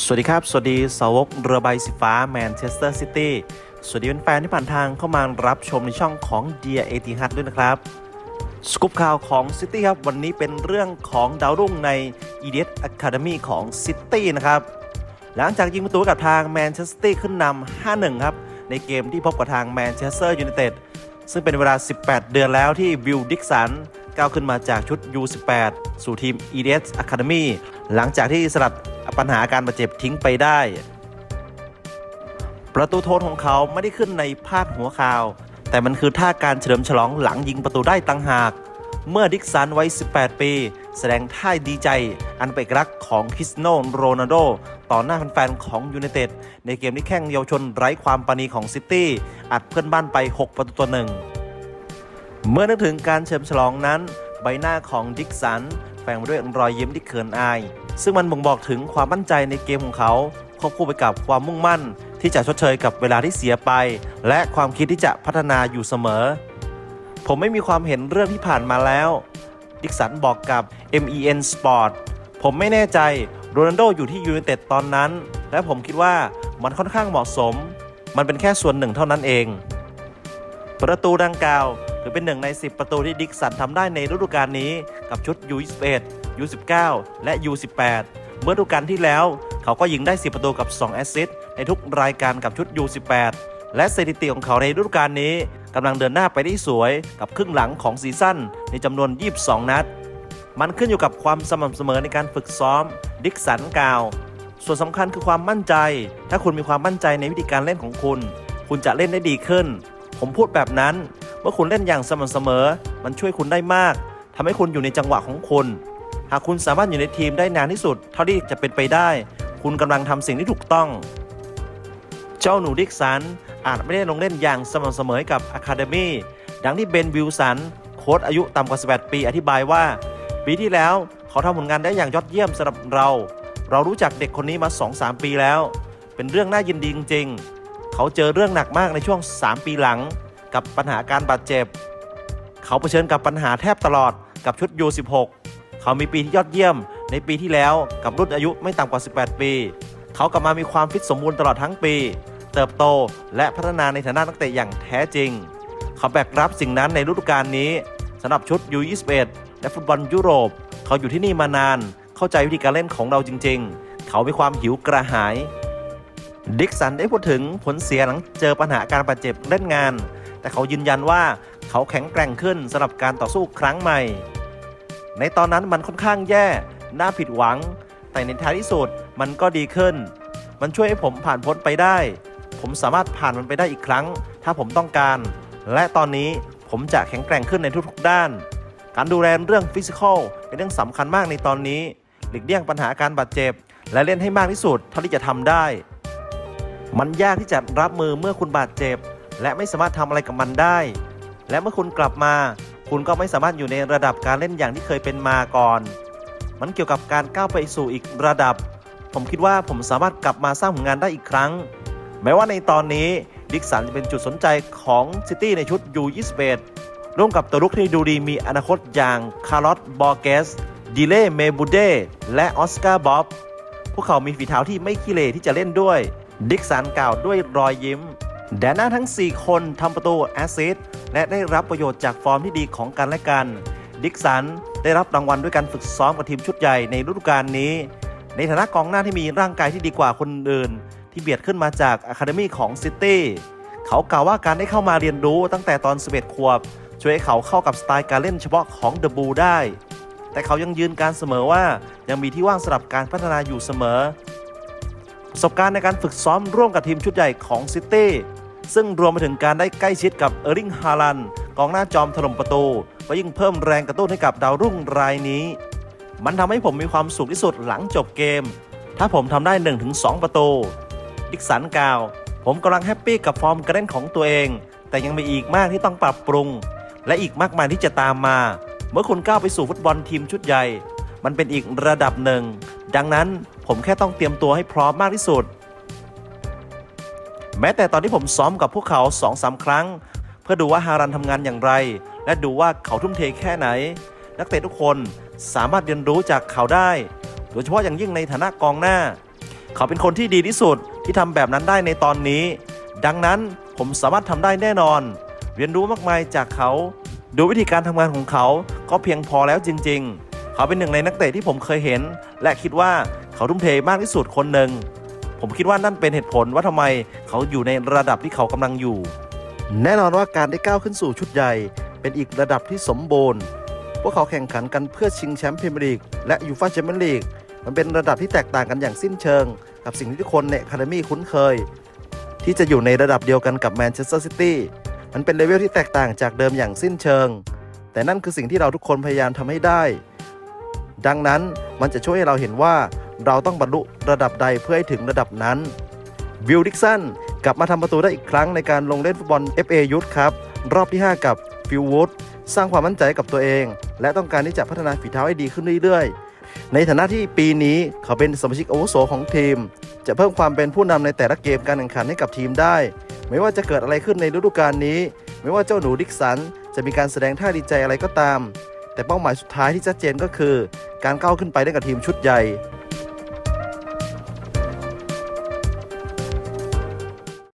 สวัสดีครับ สวัสดีสาวกเรือใบสีฟ้าแมนเชสเตอร์ซิตี้ สวัสดีแฟนๆที่ผ่านทางเข้ามารับชมในช่องของ Dear a t h a d ด้วยนะครับ สกูปข่าวของซิตี้ครับ วันนี้เป็นเรื่องของดาวรุ่งใน e d s Academy ของซิตี้นะครับ หลังจากยิงประตูกับทางแมนเชสเตอร์ขึ้นนำ 5-1 ครับ ในเกมที่พบกับทางแมนเชสเตอร์ยูไนเต็ดซึ่งเป็นเวลา 18 เดือนแล้วที่วิลดิกสัน ก้าวขึ้นมาจากชุด U18 สู่ทีม e d s Academy หลังจากที่สลัดปัญหาการบาดเจ็บทิ้งไปได้ ประตูโทษของเขาไม่ได้ขึ้นในพาดหัวข่าว แต่มันคือท่าการเฉลิมฉลองหลังยิงประตูได้ตั้งหาก เมื่อดิกสันวัย 18 ปี แสดงท่าดีใจ อันเป็นเอกลักของคริสโนโรนัลโด ต่อหน้าแฟนๆของยูไนเต็ดในเกมที่แข่งเยาวชนไร้ความปรานีของซิตี้อัดเพื่อนบ้านไป 6 ประตูต่อหนึ่ง เมื่อนึกถึงการเฉลิมฉลองนั้น ใบหน้าของดิกสันแฝงไปด้วยรอยยิ้มที่เขินอาย ซึ่งมันบ่งบอกถึงความมั่นใจในเกมของเขาควบคู่ไปกับความมุ่งมั่น ที่จะชดเชยกับเวลาที่เสียไป และความคิดที่จะพัฒนาอยู่เสมอ ผมไม่มีความเห็นเรื่องที่ผ่านมาแล้ว ดิกสันบอกกับ MEN Sport ผมไม่แน่ใจโรนัลโดอยู่ที่ยูไนเต็ดตอนนั้น และผมคิดว่ามันค่อนข้างเหมาะสม มันเป็นแค่ส่วนหนึ่งเท่านั้นเอง ประตูดังกล่าว ถือเป็นหนึ่งใน 10 ประตูที่ดิกสันทำได้ในฤดูกาลนี้ กับชุด U21 U19 และ U18 เมื่อฤดูกาลที่แล้ว เขาก็ยิงได้ 10 ประตูกับ 2 แอสซิสต์ในทุกรายการกับชุด U18 และสถิติของเขาในฤดูกาลนี้กำลังเดินหน้าไปได้สวยกับครึ่งหลังของซีซั่นในจำนวน 22 นัด มันขึ้นอยู่กับความสม่ำเสมอในการฝึกซ้อม ดิกสันกล่าว ส่วนสำคัญคือความมั่นใจ ถ้าคุณมีความมั่นใจในวิธีการเล่นของคุณ คุณจะเล่นได้ดีขึ้น ผมพูดแบบนั้น เมื่อคุณเล่นอย่างสม่ำเสมอ มันช่วยคุณได้มากทำให้คุณอยู่ในจังหวะของคุณ หากคุณสามารถอยู่ในทีมได้นานที่สุด เท่าที่จะเป็นไปได้ คุณกำลังทำสิ่งที่ถูกต้อง เจ้าหนูดิกสันอาจไม่ได้ลงเล่นอย่างสม่ำเสมอให้กับอะคาเดมีดังที่เบนวิลสันโค้ชอายุต่ำกว่า 18 ปีอธิบายว่า ปีที่แล้วเขาทำผลงานได้อย่างยอดเยี่ยมสำหรับเรา เรารู้จักเด็กคนนี้มา 2-3 ปีแล้ว เป็นเรื่องน่ายินดีจริงๆ เขาเจอเรื่องหนักมากในช่วง 3 ปีหลัง กับปัญหาการบาดเจ็บ เขาเผชิญกับปัญหาแทบตลอดกับชุด U16 เขามีปีที่ยอดเยี่ยม ในปีที่แล้วกับรุ่นอายุไม่ต่ำกว่า 18 ปี เขากลับมามีความฟิตสมบูรณ์ตลอดทั้งปี เติบโตและพัฒนาในฐานะนักเตะอย่างแท้จริง เขาแบกรับสิ่งนั้นในฤดูกาลนี้สำหรับชุด U21 และฟุตบอลยุโรป เขาอยู่ที่นี่มานาน เข้าใจวิธีการเล่นของเราจริง ๆ เขามีความหิวกระหายดิกสันได้พูดถึงผลเสียหลังเจอปัญหาการบาดเจ็บเล่นงาน แต่เขายืนยันว่าเขาแข็งแกร่งขึ้นสำหรับการต่อสู้ครั้งใหม่ ในตอนนั้นมันค่อนข้างแย่ น่าผิดหวัง แต่ในท้ายที่สุดมันก็ดีขึ้น มันช่วยให้ผมผ่านพ้นไปได้ ผมสามารถผ่านมันไปได้อีกครั้ง ถ้าผมต้องการ และตอนนี้ผมจะแข็งแกร่งขึ้นในทุกๆด้าน การดูแลเรื่องฟิสิกอลเป็นเรื่องสำคัญมากในตอนนี้ หลีกเลี่ยงปัญหาการบาดเจ็บ และเล่นให้มากที่สุดเท่าที่จะทำได้ มันยากที่จะรับมือเมื่อคุณบาดเจ็บ และไม่สามารถทำอะไรกับมันได้ และเมื่อคุณกลับมา คุณก็ไม่สามารถอยู่ในระดับการเล่นอย่างที่เคยเป็นมาก่อน มันเกี่ยวกับการก้าวไปสู่อีกระดับ ผมคิดว่าผมสามารถกลับมาสร้างผลงานได้อีกครั้ง แม้ว่าในตอนนี้ดิกสันจะเป็นจุดสนใจของซิตี้ในชุด U21 ร่วมกับตัวลุกที่ดูดีมีอนาคตอย่างคาร์ลอสบอร์เกสดิเล่เมบูเดและออสการ์บ๊อบพวกเขามีฝีเท้าที่ไม่ขี้เหร่ที่จะเล่นด้วย ดิกสันกล่าวด้วยรอยยิ้ม แดนหน้าทั้ง 4 คนทำประตูแอสซิสและได้รับประโยชน์จากฟอร์มที่ดีของกันและกัน ดิกสันได้รับรางวัลด้วยการฝึกซ้อมกับทีมชุดใหญ่ในฤดูกาลนี้ ในฐานะกองหน้าที่มีร่างกายที่ดีกว่าคนอื่น ที่เบียดขึ้นมาจากอะคาเดมีของซิตี้เขากล่าวว่าการได้เข้ามาเรียนรู้ตั้งแต่ตอน 11 ขวบ ช่วยให้เขาเข้ากับสไตล์การเล่นเฉพาะของเดอะบูได้ แต่เขายังยืนการเสมอว่ายังมีที่ว่างสำหรับการพัฒนาอยู่เสมอ ประสบการณ์ในการฝึกซ้อมร่วมกับทีมชุดใหญ่ของซิตี้ ซึ่งรวมไปถึงการได้ใกล้ชิดกับเออร์ลิงฮาลันกองหน้าจอมถล่มประตู ก็ยิ่งเพิ่มแรงกระตุ้นให้กับดาวรุ่งรายนี้ มันทำให้ผมมีความสุขที่สุดหลังจบเกม ถ้าผมทำได้ 1-2 ประตู ดิกสันกล่าว ผมกำลังแฮปปี้กับฟอร์มการเล่นของตัวเอง แต่ยังมีอีกมากที่ต้องปรับปรุง และอีกมากมายที่จะตามมา เมื่อคุณก้าวไปสู่ฟุตบอลทีมชุดใหญ่ มันเป็นอีกระดับหนึ่ง ดังนั้นผมแค่ต้องเตรียมตัวให้พร้อมมากที่สุด แม้แต่ตอนที่ผมซ้อมกับพวกเขา2อสาครั้ง เพื่อดูว่าฮารันทำงานอย่างไร และดูว่าเขาทุ่มเทแค่ไหน นักเตะทุกคนสามารถเรียนรู้จากเขาได้ โดยเฉพาะอย่างยิ่งในฐานะกองหน้า เขาเป็นคนที่ดีที่สุดที่ทำแบบนั้นได้ในตอนนี้ ดังนั้นผมสามารถทำได้แน่นอน เรียนรู้มากมายจากเขา ดูวิธีการทำงานของเขาก็เพียงพอแล้วจริง ๆ เขาเป็นหนึ่งในนักเตะที่ผมเคยเห็น และคิดว่าเขาทุ่มเทมากที่สุดคนหนึ่ง ผมคิดว่านั่นเป็นเหตุผลว่าทำไมเขาอยู่ในระดับที่เขากำลังอยู่ แน่นอนว่าการได้ก้าวขึ้นสู่ชุดใหญ่ เป็นอีกระดับที่สมบูรณ์ พวกเขาแข่งขันกันเพื่อชิงแชมป์พรีเมียร์ลีกและยูฟ่าแชมเปี้ยนลีกมันเป็นระดับที่แตกต่างกันอย่างสิ้นเชิง กับสิ่งที่ทุกคนในคาเดมี่คุ้นเคย ที่จะอยู่ในระดับเดียวกันกับแมนเชสเตอร์ซิตี้มันเป็นเลเวลที่แตกต่างจากเดิมอย่างสิ้นเชิง แต่นั่นคือสิ่งที่เราทุกคนพยายามทำให้ได้ ดังนั้นมันจะช่วยให้เราเห็นว่า เราต้องบรรลุระดับใดเพื่อให้ถึงระดับนั้น วิลดิกสันกลับมาทำประตูได้อีกครั้งในการลงเล่นฟุตบอล FA Youth ครับ รอบที่ 5 กับฟิลวูดสร้างความมั่นใจให้กับตัวเอง และต้องการที่จะพัฒนาฝีเท้าให้ดีขึ้นเรื่อยๆ ในฐานะที่ปีนี้เขาเป็นสมาชิกอาวุโสของทีม จะเพิ่มความเป็นผู้นำในแต่ละเกมการแข่งขันให้กับทีมได้ ไม่ว่าจะเกิดอะไรขึ้นในฤดูกาลนี้ ไม่ว่าเจ้าหนูดิกสันจะมีการแสดงท่าดีใจอะไรก็ตาม แต่เป้าหมายสุดท้ายที่ชัดเจนก็คือ การก้าวขึ้นไปได้กับทีมชุดใหญ่